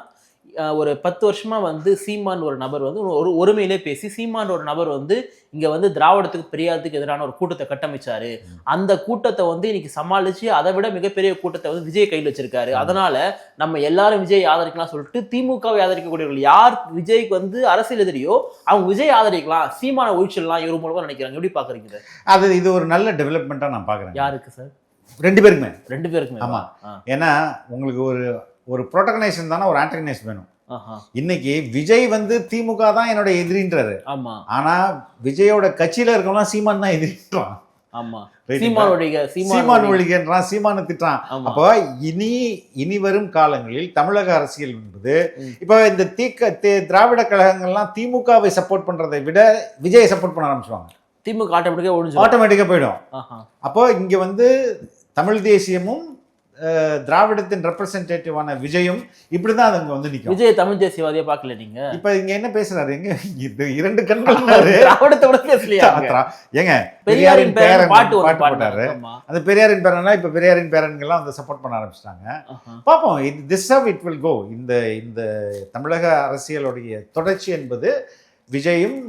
ஒரு பத்து வருஷமா வந்து சீமான் ஒரு நபர் வந்து ஒரு ஒருமையிலே பேசி சீமான் ஒரு நபர் வந்து இங்க வந்து திராவிடத்துக்கு பெரியாரத்துக்கு எதிரான ஒரு கூட்டத்தை கட்டமைச்சாரு. அந்த கூட்டத்தை வந்து இன்னைக்கு சமாளிச்சு அதை விட மிகப்பெரிய கூட்டத்தை வந்து விஜய் கையில் வச்சிருக்காரு. அதனால நம்ம எல்லாரும் விஜய் ஆதரிக்கலாம் சொல்லிட்டு திமுகவை ஆதரிக்கக்கூடியவர்கள் யார் விஜய்க்கு வந்து அரசியல் எதிரியோ அவங்க விஜய் ஆதரிக்கலாம். சீமான ஒழிச்சிடலாம் இவர் மூலமா நினைக்கிறாங்க. எப்படி பாக்குறீங்க இதை? அது இது ஒரு நல்ல டெவலப்மெண்ட்டாக நான் பார்க்குறேன் யாருக்கு சார்? ரெண்டு பேருக்குமே. ரெண்டு பேருக்குமே. ஆமா. ஆ. ஏன்னா உங்களுக்கு ஒரு ஒரு ப்ரோட்டகனைசன் தானே ஒரு ஆண்டகனைஸ் வேணும். இன்னைக்கு விஜய் வந்து திமுக தான் என்னோட எதிரின்றாரு. ஆமா. ஆனா விஜயோட கட்சியில இருக்கவங்களாம் சீமான் தான் எதிரின்றான். ஆமா. சீமான் ஒழிகன்றான் சீமானை திட்டுறான். ஆமா. அப்போ இனி இனி வரும் காலங்களில் தமிழக அரசியல் என்பது. இப்போ இந்த தீக்க திராவிட கழகங்கள்லாம் திமுகவை சப்போர்ட் பண்றதை விட விஜயை சப்போர்ட் பண்ண ஆரம்பிச்சுவாங்க திமுக ஆட்டோமேட்டிக்கா ஒழிஞ்சு ஆட்டோமேட்டிக்கா போயிடும். அப்போ இங்க வந்து தமிழ் தேசியமும் திராவிடத்தின் ரெப்ரசன்டேட்டிவான விஜயும் இப்படிதான் அது அங்க வந்து நிக்கும் விஜய் தமிழ் தேசியவாதியா பாக்கல நீங்க இப்ப இங்க என்ன பேசுறாரு எங்க இது இரண்டு கண்கள் திராவிடத்தை விட பேசலையா? ஏங்க பெரியாரின் பேரன் பாட்டு பாட்டு போட்டாரு. அந்த பெரியாரின் பேரனா இப்ப பெரியாரின் பேரன்கள்லாம் வந்து சப்போர்ட் பண்ண ஆரம்பிச்சிட்டாங்க. பார்ப்போம் இது this how it will go இந்த இந்த தமிழக அரசியலுடைய தொடர்ச்சி என்பது விஜயும்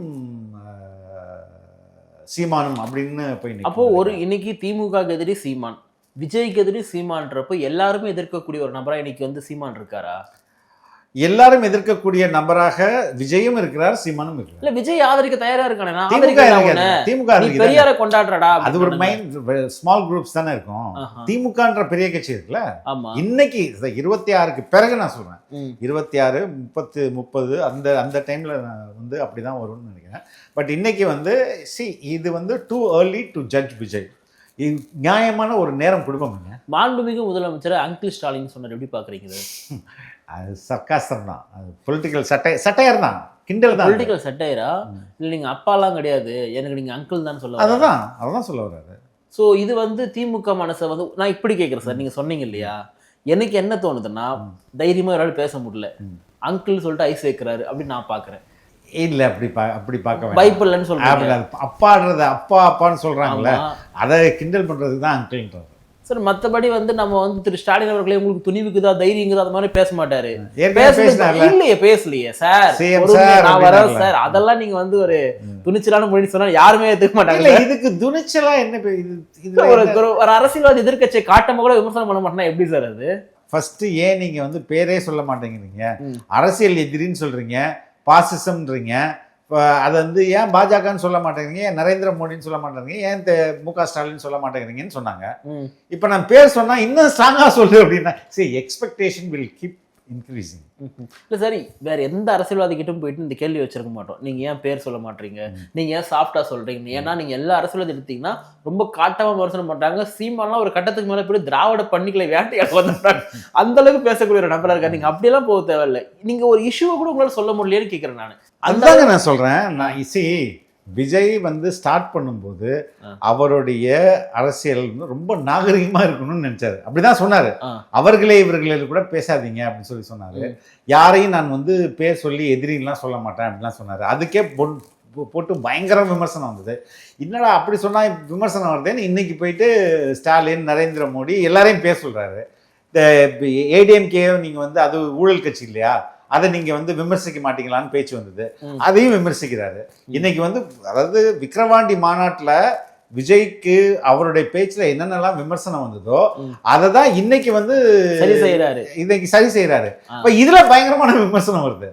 சீமானும் அப்படின்னு போய். அப்போ ஒரு இன்னைக்கு திமுக எதிரி சீமான் விஜய்க்கு எதிரி சீமான்றப்போ எல்லாருமே எதிர்க்கக்கூடிய ஒரு நபரா இன்னைக்கு வந்து சீமான் இருக்காரா? எல்லாரும் எதிர்க்கக்கூடிய நபராக விஜயும் இருக்கிறார் சீமானும் இருக்கிறார். இல்ல விஜய் ஆதரிக்க தயாரா இருக்கானே? திமுக. திமுக. பெரியார கொண்டாடுறடா அது ஒரு மைண்ட் ஸ்மால் குரூப்ஸ் தானே இருக்கும். திமுகன்ற பெரிய கட்சி இருக்குல்ல? இன்னைக்கு இருபத்தி ஆறுக்கு பிறகு நான் சொல்றேன். இருபத்தி ஆறு முப்பத்து முப்பது அந்த அந்த டைம்ல வந்து அப்படிதான் வரும்னு நினைக்கிறேன். பட் இன்னைக்கு வந்து சி இது வந்து too early to judge Vijay. நியாயமான ஒரு நேரம் கொடுப்போம்ங்க மாண்புமிகு முதலமைச்சர் அங்கிள் ஸ்டாலின் சொன்னார். எப்படி பாக்குறீங்க இது? அது சர்க்காசம் தான். அது பொலிட்டிக்கல் சட்டை சட்டையர் தான். கிண்டல் தான் பொலிட்டிக்கல் சட்டையரா இல்ல நீங்க அப்பாலாம் கிடையாது. எனக்கு நீங்க அங்கிள் தான் சொல்ல அதை தான் அதை தான் சொல்ல வர்றாரு. ஸோ இது வந்து திமுக மனசை வந்து நான் இப்படி கேட்குறேன் சார். நீங்க சொன்னீங்க இல்லையா? எனக்கு என்ன தோணுதுன்னா தைரியமா யாராலும் பேச முடியல. அங்கிள் சொல்லிட்டு ஐஸ் வைக்கிறாரு அப்படின்னு நான் பாக்குறேன் இல்ல அப்படி பா அப்படி பார்க்க சொல்றாங்க. அது அப்பாடுறது அப்பா அப்பான்னு ஆமா. அதை கிண்டல் பண்றதுக்கு தான் அங்கிள்ன்றது சார் மத்தபடி வந்து நம்ம வந்து திரு ஸ்டாலின் அவர்களே உங்களுக்கு துணிவுக்குதா தைரியங்குதா அந்த மாதிரி பேச மாட்டாரு. இல்லையே பேசலையே சார். நான் வரேன். சார். அதெல்லாம் நீங்க வந்து ஒரு துணிச்சலான மொழி சொன்னா யாருமே எடுத்துக்க மாட்டாங்க. இதுக்கு துணிச்சலா என்ன இது ஒரு ஒரு- அரசியல்வாதி எதிர்க்கட்சியை காட்டாம கூட விமர்சனம் பண்ண மாட்டேன்னா எப்படி சார் அது? ஃபர்ஸ்ட் ஏன் நீங்க வந்து பேரே சொல்ல மாட்டேங்கிறீங்க. அரசியல் எதிரின்னு சொல்றீங்க. பாசிசம்ன்றீங்க. இப்ப அதை வந்து ஏன் பாஜகன்னு சொல்ல மாட்டேங்கிறீங்க? ஏன் நரேந்திர மோடின்னு சொல்ல மாட்டேங்கிறீங்க? ஏன் மு க ஸ்டாலின் சொல்ல மாட்டேங்கிறீங்கன்னு சொன்னாங்க. இப்போ நான் பேர் சொன்னா இன்னும் ஸ்ட்ராங்கா சொல்லு அப்படின்னா. சரி எக்ஸ்பெக்டேஷன் வில் கீப் இன்க்ரீசிங் இல்ல சரி வேற எந்த அரசியல்வாதி கிட்டும் போயிட்டு இந்த கேள்வி வச்சிருக்க மாட்டோம். நீங்க ஏன் பேர் சொல்ல மாட்டீங்க? நீங்க ஏன் சாஃப்டா சொல்றீங்க? ஏன்னா நீங்க எல்லா அரசியல்வாதி எடுத்தீங்கன்னா ரொம்ப காட்டமா விமர்சனம் பண்றாங்க. சீமான்லாம் ஒரு கட்டத்துக்கு மேல போய் திராவிட பண்ணிக்கல வேட்டையாட வந்தாங்க. அந்த அளவுக்கு பேசக்கூடிய ஒரு நபரா இருக்கா நீங்க அப்படியெல்லாம் போக தேவையில்லை. நீங்க ஒரு இஷ்யூவை கூட உங்களால சொல்ல முடியலையேன்னு கேக்குறேன் நான். அந்த அதுதாங்க நான் சொல்றேன். நான் இசி விஜய் வந்து ஸ்டார்ட் பண்ணும்போது. அவருடைய அரசியல் ரொம்ப நாகரிகமா இருக்கணும்னு நினைச்சாரு. அப்படிதான் சொன்னாரு. அவர்களே இவர்களே கூட பேசாதீங்க அப்படின்னு சொல்லி சொன்னாரு. யாரையும் நான் வந்து பேர் சொல்லி எதிரிலாம் சொல்ல மாட்டேன் அப்படிலாம் சொன்னாரு. அதுக்கே போட்டு பயங்கர விமர்சனம் வந்தது. என்னடா அப்படி சொன்னா விமர்சனம் வருதேன்னு இன்னைக்கு போயிட்டு ஸ்டாலின் நரேந்திர மோடி எல்லாரையும் பேச சொல்றாரு. இந்த ஏடிஎம்கே நீங்க வந்து அது ஊழல் கட்சி இல்லையா? அதை நீங்க வந்து விமர்சிக்க மாட்டீங்களான்னு பேச்சு வந்தது. அதையும் விமர்சிக்கிறாரு. இன்னைக்கு வந்து அதாவது விக்கிரவாண்டி மாநாட்டுல விஜய்க்கு அவருடைய பேச்சுல என்னென்னலாம் விமர்சனம் வந்ததோ ம். அதை தான் இன்னைக்கு வந்து சரி செய்யறாரு இன்னைக்கு சரி செய்யறாரு ஆ. அப்ப இதுல பயங்கரமான விமர்சனம் வருது.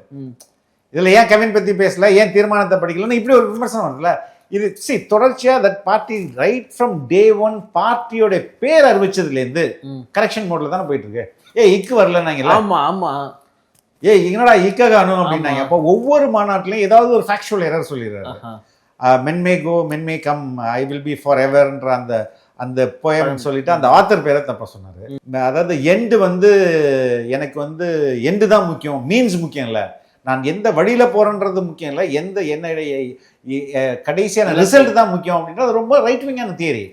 இதுல ஏன் கெவின் பத்தி பேசல? ஏன் தீர்மானத்தை படிக்கலன்னு இப்படி ஒரு விமர்சனம் வருதுல்ல இது சி தொடர்ச்சியா that party right from day one பார்ட்டியோட பேர் அறிவிச்சதுல இருந்து. கரெக்ஷன் மோட்ல தானே போயிட்டு இருக்கு. ஏ இக்கு வரல ஆமா ஆமா. ஏ என்னடா இக்க காணும் அப்படின்னாங்க. அப்போ ஒவ்வொரு மாநாட்டிலையும் ஏதாவது ஒரு ஃபேக்சுவல் எரர் சொல்லிடுறாரு. ஆஹா. Men may go men may come I will be for எவர்ன்ற அந்த அந்த போயம் சொல்லிட்டு அந்த ஆத்தர் பேரை தப்பா சொன்னாரு. அதாவது எண்டு வந்து எனக்கு வந்து எண்டு தான் முக்கியம் மீன்ஸ் முக்கியம் இல்ல நான் எந்த வழியில போறேன்றது முக்கியம் இல்ல எந்த என்னுடைய அஹ் கடைசியான ரிசல்ட் தான் முக்கியம் அப்படின்றது ரொம்ப ரைட் விங்கான தியரி.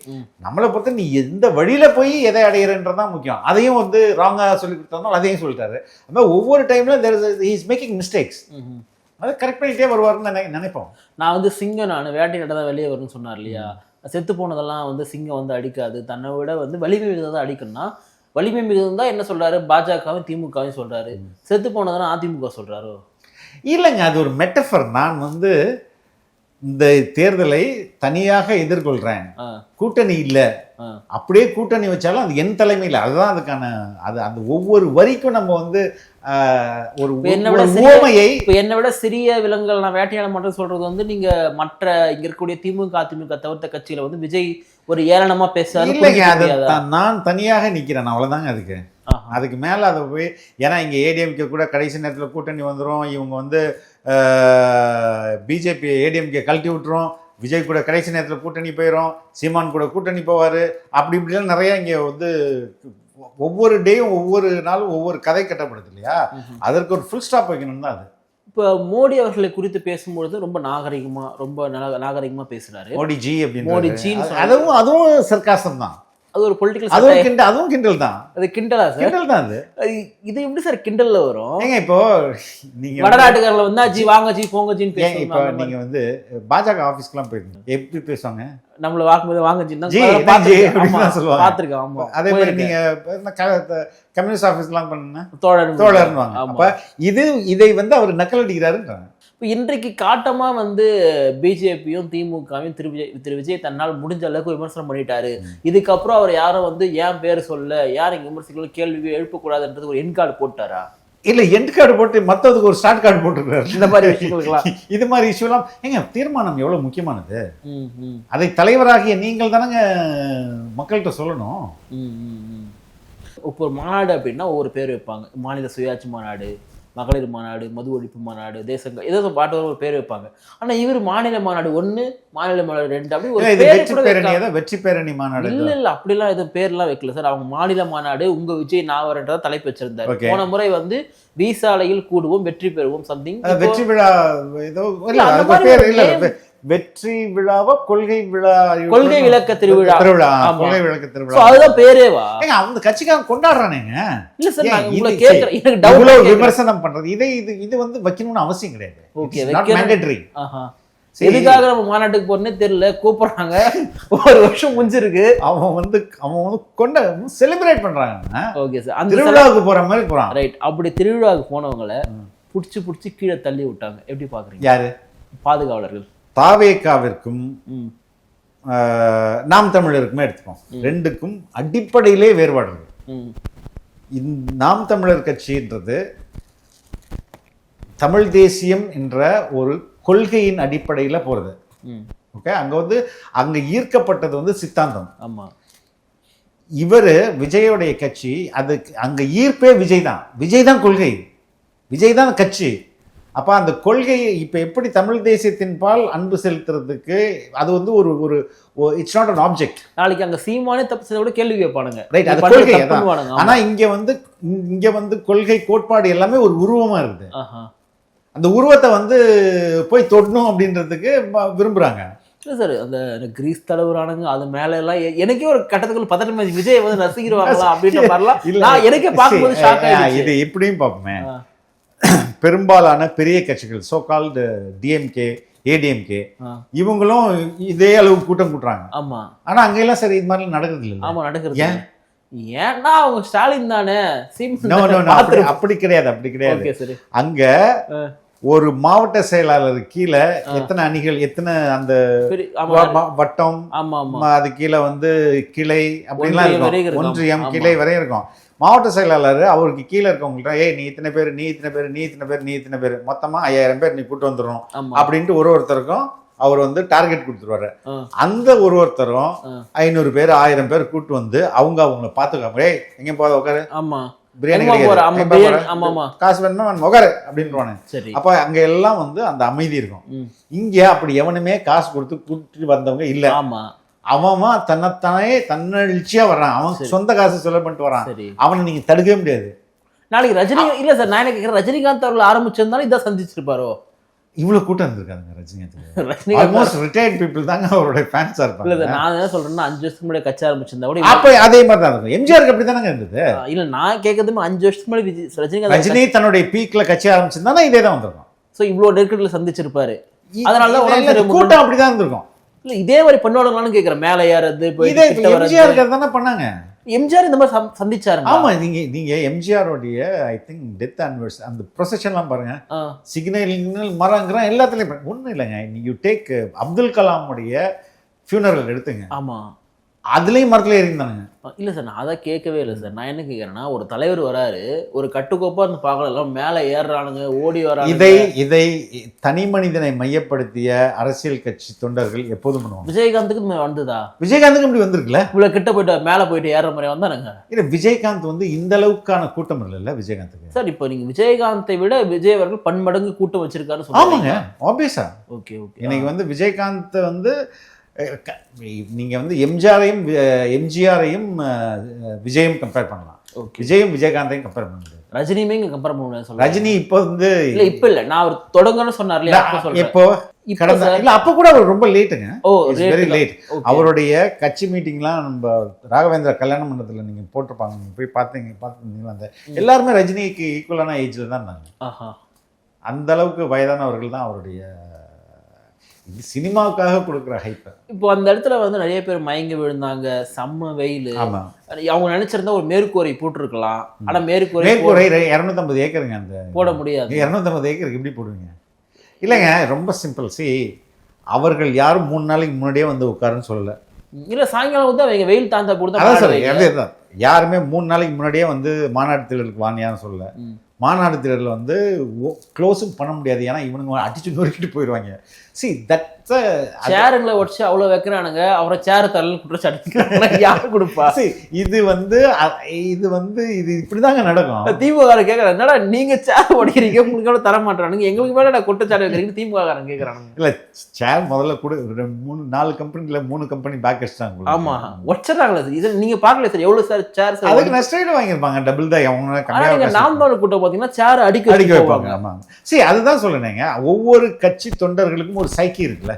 நம்மளை பொறுத்த நீ எந்த வழியில போய் எதை அடையிறன்றது தான் முக்கியம். அதையும் வந்து ராங்கா சொல்லி கொடுத்தாலும் அதையும் சொல்லிட்டாரு. மாதிரி ஒவ்வொரு டைம்ல தேர் இஸ் மேக்கிங் மிஸ்டேக்ஸ். அதை கரெக்ட் பண்ணிட்டே வருவாருன்னு நினை நினைப்போம். நான் வந்து சிங்கம் நான் வேட்டையாட தான் வெளியே வரும்னு சொன்னார் இல்லையா? செத்து போனதெல்லாம் வந்து சிங்கம் வந்து அடிக்காது. தன்னை விட வந்து வலிமை மிகுந்ததை அடிக்கணும்னா வலிமை மிகுந்தது தான் என்ன சொல்றாரு? பாஜகவும் திமுகவும் சொல்றாரு. செத்து போனதெல்லாம் அதிமுக சொல்றாரோ? இல்லைங்க அது ஒரு மெட்டஃபர் நான் வந்து இந்த தேர்தலை தனியாக எதிர்கொள்றேன். ஆ, கூட்டணி இல்லை. அப்படியே கூட்டணி வச்சாலும் அது என் தலைமையில் அதுதான் அதுக்கான அது அந்த ஒவ்வொரு வரிக்கும் நம்ம வந்து ஒரு உவமையை இப்ப என்னை விட சிறிய விலங்குகள் நான் வேட்டையாட மாட்டேன்னு சொல்றது வந்து நீங்க மற்ற இங்க இருக்கக்கூடிய திமுக அதிமுக தவிர்த்த கட்சியில வந்து விஜய் ஒரு ஏளனமா பேசுறாரு இல்லைங்க நான் தனியாக நிக்கிறேன். அவ்வளவுதாங்க அதுக்கு. அதுக்கு மேல அதை போய் ஏன்னா இங்க ஏடிஎம்கே கூட கடைசி நேரத்துல கூட்டணி வந்துரும். இவங்க வந்து பிஜேபி ஏடிஎம்கே கழட்டி விட்டுரும். விஜய் கூட கடைசி நேரத்துல கூட்டணி போயிடும் சீமான் கூட கூட்டணி போவாரு. அப்படி இப்படிலாம் நிறைய இங்க வந்து ஒவ்வொரு டேயும் ஒவ்வொரு நாளும் ஒவ்வொரு கதை கட்டப்படுது இல்லையா. அதற்கு ஒரு ஃபுல் ஸ்டாப் வைக்கணும் தான் அது. இப்ப மோடி அவர்களை குறித்து பேசும்பொழுது ரொம்ப நாகரிகமா ரொம்ப நா- நாகரிகமா பேசுறாரு. மோடிஜி அப்படின்னு மோடிஜின்னு சொல்றது. அதுவும் அதுவும் சர்க்காசம் தான். அது ஒரு பொலிட்டிக்கல் அதுவும் கிண்டல் அதுவும் கிண்டல் தான். அது கிண்டலா சார்? கிண்டல் தான் அது. இது எப்படி சார் கிண்டல்ல வரும்? ஏங்க இப்போ நீங்க வடநாட்டுக்காரர்ல வந்து ஜி வாங்க ஜி போங்க ஜின்னு ஏங்க இப்போ நீங்க வந்து பாஜக ஆபீஸ்க்குலாம் போயிருந்தீங்க. எப்படி பேசுவாங்க? நம்மள வாக்கும்போது வாங்க ஜி, தான் சொல்லுவாங்க. பாத்திருக்கேன் ஆமா. அதே மாதிரி. நீங்க கம்யூனிஸ்ட் ஆபீஸ்லாம் பண்ணுங்க. தோழர் தோழர்னுவாங்க. அப்ப இது இதை வந்து அவர் நக்கல் அடிக்கிறாருன்றாங்க. இப்ப இன்றைக்கு காட்டமா வந்து பிஜேபியும் திமுகவும் திரு விஜய் திரு விஜய் தன்னால் முடிஞ்ச அளவுக்கு விமர்சனம் பண்ணிட்டாரு. இதுக்கப்புறம் அவர் யாரும் வந்து ஏன் பேர் சொல்ல யார் இங்க விமர்சிக்கல கேள்வி எழுப்பக்கூடாதுன்றது ஒரு எண் கார்டு போட்டாரா? இல்ல எண்ட் கார்டு போட்டு மத்ததுக்கு ஒரு ஸ்டார்ட் கார்டு போட்டுருக்காரு. இந்த மாதிரி விஷயங்களுக்கெல்லாம். இது மாதிரி இஷ்யூலாம் ஏங்க தீர்மானம் எவ்வளவு முக்கியமானது? அதை தலைவராகிய நீங்கள் தானங்க மக்கள்கிட்ட சொல்லணும். இப்போ ஒரு மாநாடு அப்படின்னா ஒவ்வொரு பேர் வைப்பாங்க. மாநில சுயாட்சி மாநாடு மகளிர் மாநாடு மது ஒழிப்பு மாநாடு தேசங்க ஏதோ பாட்டு ஒரு பேர் வைப்பாங்க. ஆனா இவர் மாநில மாநாடு ஒண்ணு மாநில மாநாடு ரெண்டு அப்படி ஒரு வெற்றி பேரணி மாநாடு இல்ல இல்ல அப்படிலாம் எதுவும் பேர்லாம் வைக்கல சார். அவங்க மாநில மாநாடு உங்க விஜய் நாவரன்றத தலைப்பு வச்சிருந்தாரு. போன முறை வந்து விசாலையில் கூடுவோம் வெற்றி பெறுவோம் சம்திங் வெற்றி விழா ஏதோ வெற்றி விழாவா கொள்கை விழா கொள்கை விளக்க திருவிழா. திருவிழா. கொள்கை விளக்க திருவிழா. அதுதான் பேரேவா? ஏங்க அந்த கட்சிக்காரன் கொண்டாடுறானேங்க. இல்ல சார் நான் உங்களை கேக்குறேன் எனக்கு டவுட் விமர்சனம் பண்றது. இதை இது இது வந்து வைக்கணும்னு அவசியம் கிடையாது. நாட் வைக்கணும். மேண்டேட்டரி ஆஹா. எதுக்காக நம்ம மாநாட்டுக்கு போறேன்னே தெரியல. கூப்பிடுறாங்க. ஒரு வருஷம் முடிஞ்சிருக்கு. அவன் வந்து அவன் வந்து கொண்ட செலிப்ரேட் பண்றாங்க. ஓகே சார் அந்த திருவிழாவுக்கு போற மாதிரி போறான். ரைட் அப்படி திருவிழாவுக்கு போனவங்கள புடிச்சு புடிச்சு கீழே தள்ளி விட்டாங்க. எப்படி பாக்குறீங்க? யாரு? பாதுகாவலர்கள். தாவேக்காவிற்கும் நாம் தமிழருக்குமே எடுத்துப்போம். ரெண்டுக்கும் அடிப்படையிலே வேறுபாடு இருக்கு ம். இந்த நாம் தமிழர் கட்சின்றது தமிழ் தேசியம் என்ற ஒரு கொள்கையின் அடிப்படையில போறது. ம். ஓகே? அங்க வந்து அங்க ஈர்க்கப்பட்டது வந்து சித்தாந்தம். ஆமா. இவர் விஜயோடைய கட்சி அது அங்க ஈர்ப்பே விஜய் தான். விஜய் தான் கொள்கை. விஜய் தான் கட்சி. அப்ப அந்த கொள்கையை இப்ப எப்படி தமிழ் தேசியத்தின் பால் அன்பு செலுத்துறதுக்கு அது வந்து ஒரு ஒரு இட்ஸ் நாட் அன் ஆப்ஜெக்ட் நாளைக்கு அங்க சீமானே தப்பு செய்த கூட கேள்வி கேட்பானுங்க ரைட் அது கொள்கை தப்புன்னு அதான். வானுங்க. ஆனா இங்க வந்து இங்க வந்து கொள்கை கோட்பாடு எல்லாமே ஒரு உருவமா இருக்குது. அந்த உருவத்தை வந்து போய் தொடணும் அப்படின்றதுக்கு விரும்புறாங்க இல்ல சார் அந்த கிரீஸ் தலைவரானுங்க அது மேல எல்லாம் எனக்கே ஒரு கட்டத்துக்குள்ள பதட்டம். விஜய் வந்து நசுக்கிடுவாங்களா அப்படின்ற மாதிரிலாம் நான் எனக்கே பார்க்கும்போது ஷாக் இது இப்படியும் பார்ப்போமே. பெரும்பாலான பெரிய கட்சிகள் சோ கால்டு டிஎம்கே ஏடிஎம்கே. இவங்களும் இதே அளவு கூட்டம் கூட்டுறாங்க. ஆமா. ஆனா அங்கெல்லாம் சரி இது மாதிரி நடக்கிறது இல்லை ஆமா நடக்கிறது ஏன்? ஏன்னா அவங்க ஸ்டாலின் தானே. அப்படி கிடையாது அப்படி கிடையாது. அங்க. ஒரு மாவட்ட செயலாளர் கீழே எத்தனை அணிகள் எத்தனை அந்த வட்டம் அது கீழே வந்து கிளை வரைக்கும் இருக்கும். ஒன்றியம். கிளை வரையும் இருக்கும். மாவட்ட செயலாளர் அவருக்கு கீழே இருக்கவங்கள்ட்ட ஏய் நீ இத்தனை பேர் நீ இத்தனை பேர் நீ இத்தனை பேர் நீ இத்தனை பேர் மொத்தமா ஐயாயிரம் பேர் நீ கூட்டு வந்துடணும் அப்படின்ட்டு ஒரு ஒருத்தருக்கும் அவர் வந்து டார்கெட் கொடுத்துருவாரு. அந்த ஒரு ஒருத்தரும். ஐநூறு பேர் ஆயிரம் பேர் கூட்டு வந்து அவங்க அவங்கள பாத்துக்காம ஏய் எங்க போத உட்காரு ஆமா. பிரியாணி. காசு வேணுமா உட்காரு அப்படின்றானு சரி. அப்ப அங்க எல்லாம் வந்து அந்த அமைதி இருக்கும். இங்க அப்படி எவனுமே காசு கொடுத்து கூட்டிட்டு வந்தவங்க இல்ல. ஆமா. அவன் தன்னைத்தானே தன்னெழுச்சியா வர்றான். அவன். சொந்த காசு செலவு பண்ணிட்டு வரான் அவனை நீங்க தடுக்கவே முடியாது. நாளைக்கு ரஜினி இல்ல சார் நான் என்ன கேக்குறேன் ரஜினிகாந்த் அவர்கள் ஆரம்பிச்சிருந்தாலும் இதான் சந்திச்சிருப்பாரோ? இவ்வளவு கூட்டம் இருந்திருக்காங்க ரஜினிகாந்த் ஆல்மோஸ்ட் ரிட்டையர்ட் பீப்புள் தாங்க அவருடைய ஃபேன்ஸா இல்ல இருப்பாங்க. சார் நான் என்ன சொல்றேன்னா அஞ்சு வருஷத்துக்கு முன்னாடி கட்சி ஆரம்பிச்சிருந்தா கூட அப்ப அதே மாதிரி தான் இருக்கும். எம்ஜிஆருக்கு அப்படி தானங்க இருந்தது இல்ல நான் கேட்கறதுமே அஞ்சு வருஷத்துக்கு முன்னாடி ரஜினிகாந்த் ரஜினி தன்னுடைய பீக்ல கட்சி ஆரம்பிச்சிருந்தானா இதே தான் வந்திருக்கும். சோ இவ்வளவு நெருக்கடியில சந்திச்சிருப்பாரு. அதனால தான் இல்ல, கூட்டம் அப்படிதான் இருந்திருக்கும். இல்ல இதே மாதிரி பண்ணுவாங்களான்னு கேக்குறேன். மேல ஏறது இதே கிட்ட வர்றது. எம்ஜிஆருக்கு தானே பண்ணாங்க. எம்ஜிஆர் இந்த மாதிரி சந்- சந்திச்சாருங்க ஆமா நீங்க நீங்க எம்ஜிஆருடைய ஐ திங்க் டெத் ஆனிவர்ஸ் அந்த ப்ரொசஷன்லாம் பாருங்க. ஆ, சிக்னல் மரங்கிறான் எல்லாத்துலயும். ஒன்றும் இல்லைங்க. யூ டேக் அப்துல் கலாமுடைய ஃபியூனரல் எடுத்துங்க. ஆமா. அதுலயும் மரத்துல ஏறிந்தானுங்க இல்ல சார் நான் அதை கேட்கவே இல்லை சார். நான் என்ன கேட்கறேன்னா ஒரு தலைவர் வராரு ஒரு கட்டுக்கோப்பா இருந்து பார்க்கலாம் மேல ஏறுறானுங்க ஓடி வரானுங்க. இதை இதை தனி மனிதனை மையப்படுத்திய அரசியல் கட்சி தொண்டர்கள் எப்போதும் பண்ணுவாங்க. விஜயகாந்துக்கு வந்ததா? விஜயகாந்துக்கு இப்படி வந்திருக்குல்ல? இவ்வளவு கிட்ட போயிட்டு மேல போயிட்டு ஏறுற மாதிரி வந்தானுங்க. இல்ல விஜயகாந்த் வந்து இந்த அளவுக்கான கூட்டம் இல்லைல்ல விஜயகாந்துக்கு. சார் இப்போ நீங்க விஜயகாந்தை விட விஜய் அவர்கள் பன்மடங்கு கூட்டம் வச்சிருக்காருன்னு ஆமாங்க ஆப்வியஸா ஓகே ஓகே. இன்னைக்கு வந்து விஜயகாந்த் வந்து அஹ், க- நீங்க வந்து எம்ஜிஆரையும் எம்ஜிஆரையும் விஜயும் கம்பேர் பண்ணலாம். விஜயும் விஜயகாந்தையும் கம்பேர் பண்ண ரஜினியுமே இங்க கம்பேர் பண்ண ரஜினி இப்போ வந்து இல்ல இப்ப இல்ல. நான் அவர் தொடங்கன்னு சொன்னார் இல்லையா இப்போ கடந்த இல்ல அப்ப கூட அவர் ரொம்ப லேட்டுங்க ஓ வெரி லேட். அவருடைய கட்சி மீட்டிங்லாம் நம்ம ராகவேந்திர கல்யாண மண்டபத்தில் நீங்க போட்டிருப்பாங்க. நீங்க போய் பார்த்தீங்க பார்த்துருந்தீங்களா? அந்த எல்லாருமே ரஜினிக்கு ஈக்குவலான ஏஜ்ல தான் இருந்தாங்க. அந்த அளவுக்கு வயதானவர்கள் தான் அவருடைய இது சினிமாவுக்காக கொடுக்குற ஹைப் இப்போ அந்த இடத்துல வந்து நிறைய பேர் மயங்கி விழுந்தாங்க செம்ம வெயில். அவங்க நினைச்சிருந்தா ஒரு மேற்கூரை போட்டிருக்கலாம். ஆனா மேற்கூரை மேற்கூரை இரநூத்தம்பது ஏக்கருங்க அந்த போட முடியாது. இரநூத்தம்பது ஏக்கருக்கு எப்படி போடுவீங்க? இல்லைங்க ரொம்ப சிம்பிள் சி அவர்கள் யாரும் மூணு நாளைக்கு முன்னாடியே வந்து உட்காருன்னு சொல்லல. இல்ல சாயங்காலம் வந்து அவங்க வெயில் தாந்தா கூட அதான் தான் சார் யாருமே மூணு நாளைக்கு முன்னாடியே வந்து மாநாடு திடலுக்கு வானியான்னு சொல்லல. மாநாடு திடலில் வந்து க்ளோஸும் பண்ண முடியாது. ஏன்னா இவனுங்க அடிச்சு நொறுக்கிட்டு போயிடுவாங்க சி தட்ஸ் சேருங்களை உடச்சு அவ்வளவு வைக்கிறானுங்க. அவரை சேர் தரல குற்றச்சாட்டு யாரு கொடுப்பா? இது வந்து இது வந்து இது இப்படிதாங்க நடக்கும். திமுக கேக்குறாங்க என்னடா நீங்க சேர் உடைக்கிறீங்க உங்களுக்கு தர மாட்டானுங்க எங்களுக்கு மேல நான் குற்றச்சாட்டு வைக்கிறீங்க திமுக காரன் கேக்குறானுங்க. இல்ல சேர் முதல்ல கூட மூணு நாலு கம்பெனில மூணு கம்பெனி பேக் அடிச்சிட்டாங்க ஆமா. உடச்சிடறாங்களே சார். இது நீங்க பாக்கல சார். எவ்வளவு சார் சேர் சார் அதுக்கு நஷ்டம் வாங்கியிருப்பாங்க. டபுள் தான் அவங்க நாம் தமிழ் கூட்டம் பாத்தீங்கன்னா சேர் அடிக்க அடிக்க வைப்பாங்க போவாங்க. ஆமா. சரி அதுதான் சொல்லுனேங்க ஒவ்வொரு கட்சி தொண்டர்களுக்கும் ஒரு சைக்கி இருக்குல்ல.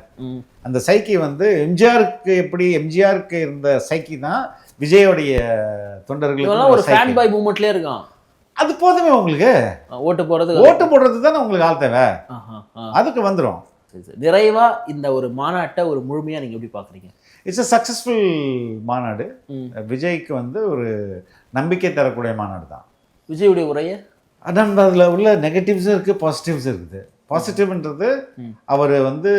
அந்த சைக்கி வந்து எம்ஜிஆருக்கு எப்படி எம்ஜிஆருக்கு இருந்த சைக்கி தான் விஜயோடைய தொண்டர்களுக்கு ஒரு ஃபேன் பாய் மூமெண்ட்லயே இருக்கான். அது போதுமே உங்களுக்கு. ஓட்டு போறது ஓட்டு போடுறது தானே உங்களுக்கு ஆள் தேவை. அதுக்கு வந்துடும். நிறைவா இந்த ஒரு மாநாட்டை ஒரு முழுமையா நீங்க எப்படி பாக்குறீங்க? இட்ஸ் a சக்ஸஸ்ஃபுல் மாநாடு. விஜய்க்கு வந்து ஒரு நம்பிக்கை தரக்கூடிய மாநாடு தான். விஜயுடைய உரைய? அதான் அதில் உள்ள நெகட்டிவ்ஸும் இருக்குது பாசிட்டிவ்ஸும் இருக்குது. பாசிட்டிவ்ன்றது. அவர் வந்து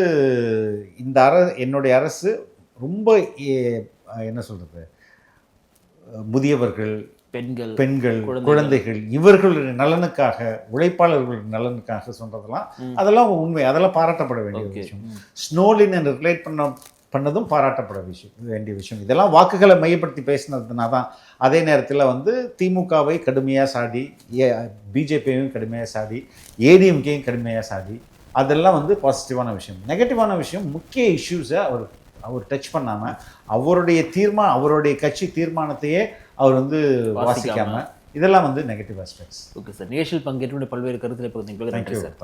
இந்த அர என்னுடைய அரசு ரொம்ப என்ன சொல்கிறது முதியவர்கள் பெண்கள் பெண்கள் குழந்தைகள். இவர்களுடைய நலனுக்காக உழைப்பாளர்களுடைய நலனுக்காக சொல்றதெல்லாம். அதெல்லாம் உண்மை அதெல்லாம் பாராட்டப்பட வேண்டிய விஷயம் ஸ்னோலின் ரிலேட் பண்ண பண்ணதும் பாராட்டப்பட விஷயம். வேண்டிய விஷயம். இதெல்லாம் வாக்குகளை மையப்படுத்தி பேசினதுனா தான் அதே நேரத்தில் வந்து திமுகவை கடுமையாக சாடி ஏ பிஜேபியையும் கடுமையாக சாடி ஏடிஎம்கேயும் கடுமையாக சாடி அதெல்லாம் வந்து பாசிட்டிவான விஷயம். நெகட்டிவான விஷயம் முக்கிய இஷ்யூஸை அவர் அவர் டச் பண்ணாமல் அவருடைய தீர்மா அவருடைய கட்சி தீர்மானத்தையே அவர் வந்து வாசிக்காம. வாசிக்காம இதெல்லாம் வந்து நெகட்டிவ் ஆஸ்பெக்ட்ஸ் ஓகே சார் நிகழ்ச்சியில் பங்கேற்று பல்வேறு கருத்துக்களை பகிர்ந்து நன்றி சார்